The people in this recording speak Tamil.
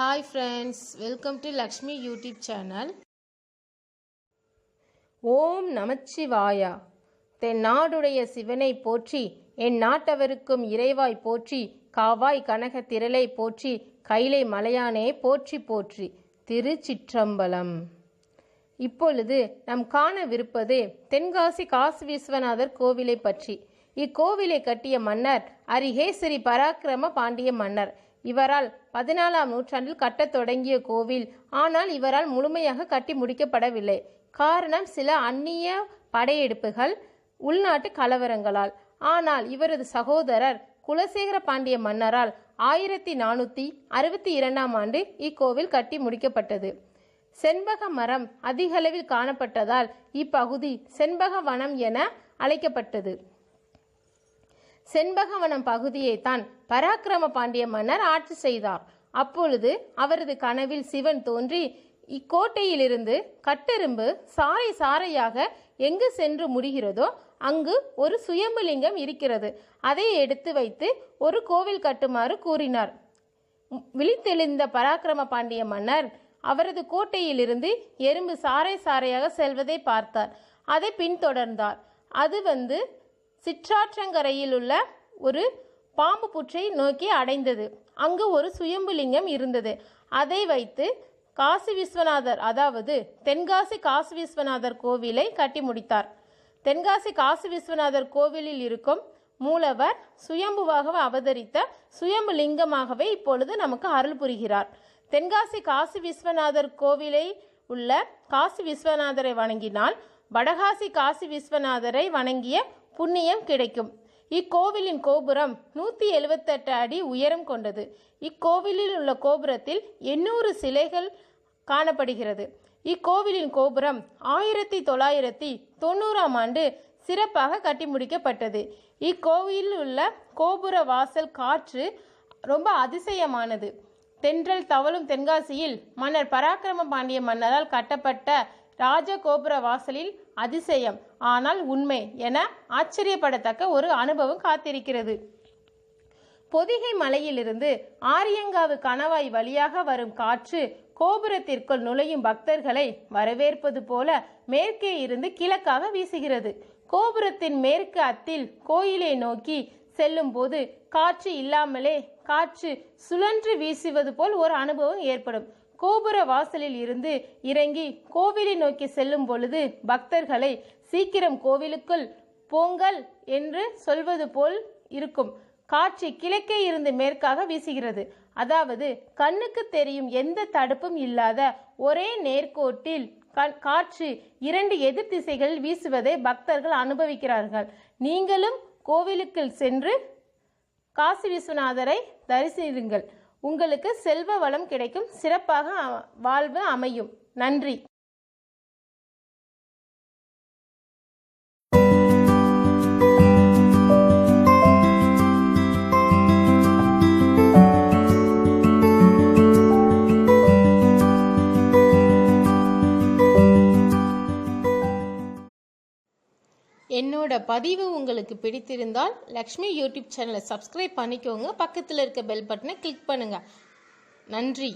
Hi friends welcome to Lakshmi YouTube channel ஓம் நமச்சிவாயா. தென்னாடுடைய சிவனை போற்றி என் நாட்டவருக்கும் இறைவாய் போற்றி காவாய் கனக திரளை போற்றி கைலை மலையானே போற்றி போற்றி. திருச்சிற்றம்பலம். இப்பொழுது நாம் காணவிருப்பது தென்காசி காசி விஸ்வநாதர் கோவிலை பற்றி. இக்கோவிலை கட்டிய மன்னர் அரிகேசரி பராக்கிரம பாண்டிய மன்னர். இவரால் பதினாலாம் நூற்றாண்டில் கட்டத் தொடங்கிய கோவில். ஆனால் இவரால் முழுமையாக கட்டி முடிக்கப்படவில்லை. காரணம் சில அந்நிய படையெடுப்புகள் உள்நாட்டு கலவரங்களால். ஆனால் இவரது சகோதரர் குலசேகர பாண்டிய மன்னரால் ஆயிரத்தி நானூற்றி அறுபத்தி இரண்டாம் ஆண்டு இக்கோவில் கட்டி முடிக்கப்பட்டது. செண்பக மரம் அதிகளவில் காணப்பட்டதால் இப்பகுதி செண்பக வனம் என அழைக்கப்பட்டது. செண்பகவனம் பகுதியைத்தான் பராக்கிரம பாண்டிய மன்னர் ஆட்சி செய்தார். அப்பொழுது அவரது கனவில் சிவன் தோன்றி இக்கோட்டையிலிருந்து கட்டெரும்பு சாறை சாறையாக எங்கு சென்று முடிகிறதோ அங்கு ஒரு சுயம்புலிங்கம் இருக்கிறது. அதை எடுத்து வைத்து ஒரு கோவில் கட்டுமாறு கூறினார். விழித்தெழுந்த பராக்கிரம பாண்டிய மன்னர் அவரது கோட்டையிலிருந்து எறும்பு சாறை சாறையாக செல்வதை பார்த்தார். அதை பின்தொடர்ந்தார். அது வந்து சிற்றாற்றங்கரையில் உள்ள ஒரு பாம்பு புற்றை நோக்கி அடைந்தது. அங்கு ஒரு சுயம்புலிங்கம் இருந்தது. அதை வைத்து காசி விஸ்வநாதர் அதாவது தென்காசி காசி விஸ்வநாதர் கோவிலை கட்டி முடித்தார். தென்காசி காசி விஸ்வநாதர் கோவிலில் இருக்கும் மூலவர் சுயம்புவாக அவதரித்த சுயம்பு லிங்கமாகவே இப்பொழுது நமக்கு அருள் புரிகிறார். தென்காசி காசி விஸ்வநாதர் கோவிலை உள்ள காசி விஸ்வநாதரை வணங்கினால் வடகாசி காசி விஸ்வநாதரை வணங்கிய புண்ணியம் கிடைக்கும். இக்கோவிலின் கோபுரம் நூற்றி எழுபத்தெட்டு அடி உயரம் கொண்டது. இக்கோவிலில் உள்ள கோபுரத்தில் எண்ணூறு சிலைகள் காணப்படுகிறது. இக்கோவிலின் கோபுரம் ஆயிரத்தி தொள்ளாயிரத்தி தொண்ணூறாம் ஆண்டு சிறப்பாக கட்டி முடிக்கப்பட்டது. இக்கோவிலில் உள்ள கோபுர வாசல் காற்று ரொம்ப அதிசயமானது. தென்றல் தவழும் தென்காசியில் மன்னர் பராக்கிரம பாண்டிய மன்னரால் கட்டப்பட்ட ராஜ கோபுர வாசலில் அதிசயம். ஆனால் உண்மை என ஆச்சரியப்படத்தக்க ஒரு அனுபவம் காத்திருக்கிறது. பொதிகை மலையிலிருந்து ஆரியங்காவு கணவாய் வழியாக வரும் காற்று கோபுரத்திற்குள் நுழையும் பக்தர்களை வரவேற்பது போல மேற்கே இருந்து கிழக்காக வீசுகிறது. கோபுரத்தின் மேற்கு அத்தில் கோயிலை நோக்கி செல்லும் போது காற்று இல்லாமலே காற்று சுழன்று வீசுவது போல் ஒரு அனுபவம் ஏற்படும். கோபுர வாசலில் இருந்து இறங்கி கோவிலை நோக்கி செல்லும் பொழுது பக்தர்களை சீக்கிரம் கோவிலுக்குள் போங்கள் என்று சொல்வது போல் இருக்கும். காட்சி கிழக்கே இருந்து மேற்காக வீசுகிறது. அதாவது கண்ணுக்கு தெரியும் எந்த தடுப்பும் இல்லாத ஒரே நேர்கோட்டில் காற்று இரண்டு எதிர் திசைகளில் வீசுவதை பக்தர்கள் அனுபவிக்கிறார்கள். நீங்களும் கோவிலுக்குள் சென்று காசி விஸ்வநாதரை தரிசிடுங்கள் உங்களுக்கு செல்வ வளம் கிடைக்கும். சிறப்பாக வாழ்வு அமையும். நன்றி. என்னோட பதிவு உங்களுக்கு பிடித்திருந்தால் லக்ஷ்மி யூடியூப் சேனலை சப்ஸ்கிரைப் பண்ணிக்கோங்க. பக்கத்தில் இருக்க பெல் பட்டனை கிளிக் பண்ணுங்கள் நன்றி.